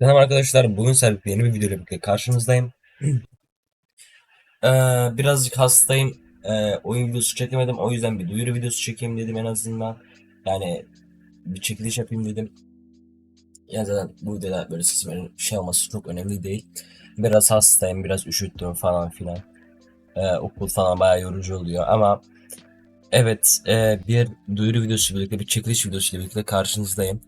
Selam arkadaşlar. Bugün sizlerle yeni bir video ile birlikte karşınızdayım. Ee, birazcık hastayım. Ee, oyun videosu çekemedim. O yüzden bir duyuru videosu çekeyim dedim en azından. Yani bir çekiliş yapayım dedim. Yani zaten bu videoda böyle sesimin şey olması çok önemli değil. Biraz hastayım, biraz üşüttüm falan filan. Ee, okul falan bayağı yorucu oluyor ama evet e, bir duyuru videosu birlikte bir çekiliş videosu ile birlikte karşınızdayım.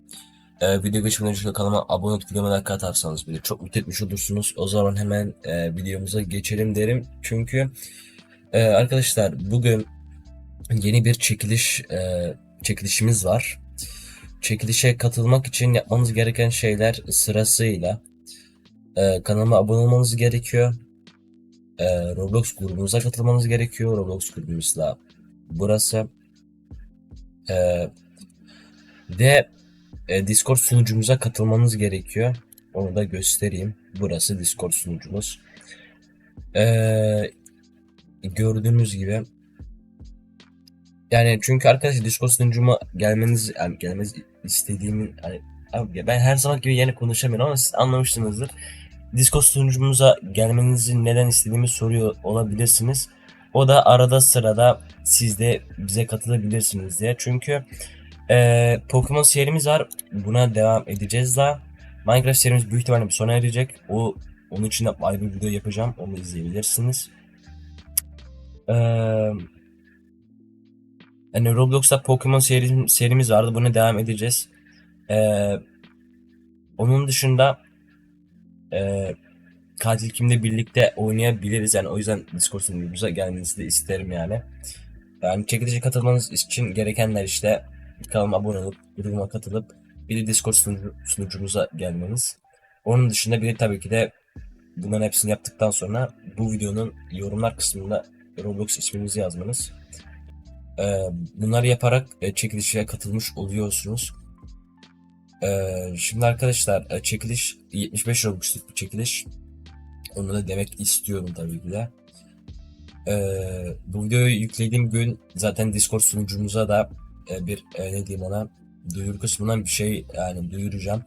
Ee, video geçmeden önce kanalıma abone olup videoma like atarsanız bile çok mutlu etmiş olursunuz. O zaman hemen e, videomuza geçelim derim. Çünkü e, arkadaşlar bugün yeni bir çekiliş e, çekilişimiz var. Çekilişe katılmak için yapmanız gereken şeyler sırasıyla e, kanalıma abone olmanız gerekiyor. E, Roblox grubumuza katılmanız gerekiyor. Roblox grubumuzda burası. E, ve e, Discord sunucumuza katılmanız gerekiyor. Onu da göstereyim. Burası Discord sunucumuz. Ee, gördüğünüz gibi yani çünkü arkadaşlar Discord sunucuma gelmeniz yani gelmeniz istediğimin yani abi ben her zaman gibi yeni konuşamıyorum ama siz anlamışsınızdır. Discord sunucumuza gelmenizi neden istediğimi soruyor olabilirsiniz. O da arada sırada siz de bize katılabilirsiniz diye. Çünkü ee, Pokemon serimiz var. Buna devam edeceğiz daha. Minecraft serimiz büyük ihtimalle sona erecek. O onun için de ayrı bir video yapacağım. Onu izleyebilirsiniz. Ee, hani Roblox'ta Pokemon seri, serimiz vardı. Buna devam edeceğiz. Ee, onun dışında e, Katil Kim'le birlikte oynayabiliriz. Yani o yüzden Discord sunucumuza gelmenizi de isterim yani. Yani çekilişe katılmanız için gerekenler işte kanalıma abone olup, grubuma katılıp bir de Discord sunucu, sunucumuza gelmeniz. Onun dışında bir de tabii ki de bunların hepsini yaptıktan sonra bu videonun yorumlar kısmında Roblox isminizi yazmanız. Ee, bunları yaparak e, çekilişe katılmış oluyorsunuz. Ee, şimdi arkadaşlar e, çekiliş 75 Robux'luk bir çekiliş. Onu da demek istiyorum tabii ki de. Ee, bu videoyu yüklediğim gün zaten Discord sunucumuza da e, bir e, ne diyeyim ona duyuru kısmından bir şey yani duyuracağım.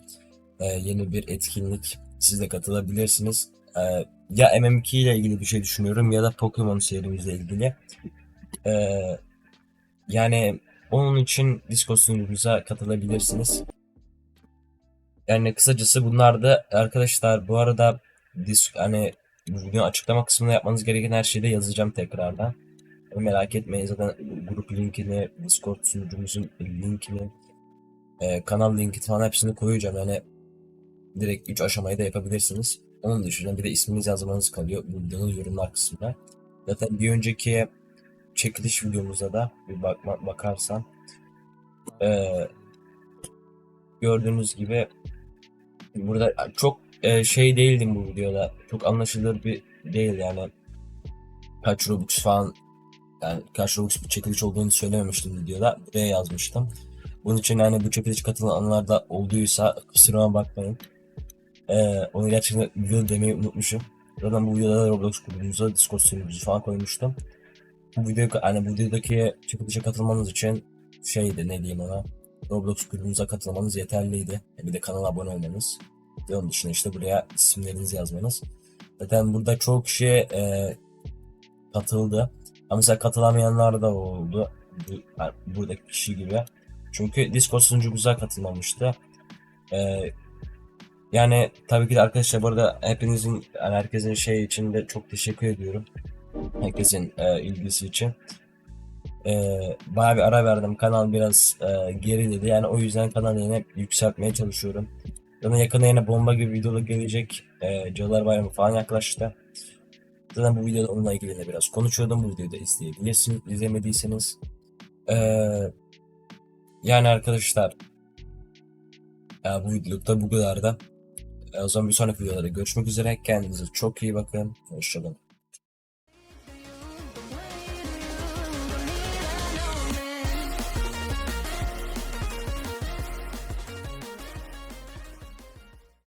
E, yeni bir etkinlik siz de katılabilirsiniz. E, ya MM2 ile ilgili bir şey düşünüyorum ya da Pokemon serimizle ilgili. E, yani onun için Discord sunucumuza katılabilirsiniz. Yani kısacası bunlar da arkadaşlar bu arada disk hani bu video açıklama kısmında yapmanız gereken her şeyi de yazacağım tekrardan. Merak etmeyin zaten grup linkini, Discord sunucumuzun linkini, e, kanal linki falan hepsini koyacağım. Yani direkt 3 aşamayı da yapabilirsiniz. Onun dışında bir de isminiz yazmanız kalıyor videonun yorumlar kısmında. Zaten bir önceki çekiliş videomuza da bir bakma, bakarsan e, gördüğünüz gibi burada çok e, şey değildim bu videoda. Çok anlaşılır bir değil yani. Kaç Robux falan yani kaç Robux bir çekiliş olduğunu söylememiştim videoda. Buraya yazmıştım. Bunun için yani bu çekiliş katılanlar da olduysa kusuruma bakmayın. Ee, onu gerçekten video demeyi unutmuşum. Zaten bu videoda da Roblox grubumuza Discord serimizi falan koymuştum. Bu video yani bu videodaki çekilişe katılmanız için şeydi ne diyeyim ona. Roblox grubumuza katılmanız yeterliydi. Bir de kanala abone olmanız. Ve onun dışında işte buraya isimlerinizi yazmanız. Zaten burada çok kişi e, katıldı. Ama mesela katılamayanlar da oldu. Yani buradaki kişi gibi. Çünkü Discord sunucumuza katılmamıştı. Ee, yani tabii ki de arkadaşlar bu arada hepinizin yani herkesin şey için de çok teşekkür ediyorum. Herkesin e, ilgisi için. E, bayağı bir ara verdim. Kanal biraz e, geriledi. Yani o yüzden kanalı yine yükseltmeye çalışıyorum. Zaten yakında yine bomba gibi videolar gelecek. E, Cadılar Bayramı falan yaklaştı. Zaten bu videoda onunla ilgili de biraz konuşuyordum. Bu videoyu da izleyebilirsiniz. İzlemediyseniz. Ee, yani arkadaşlar ya bu videolukta bu kadar da. E, o zaman bir sonraki videolarda görüşmek üzere. Kendinize çok iyi bakın. Hoşçakalın.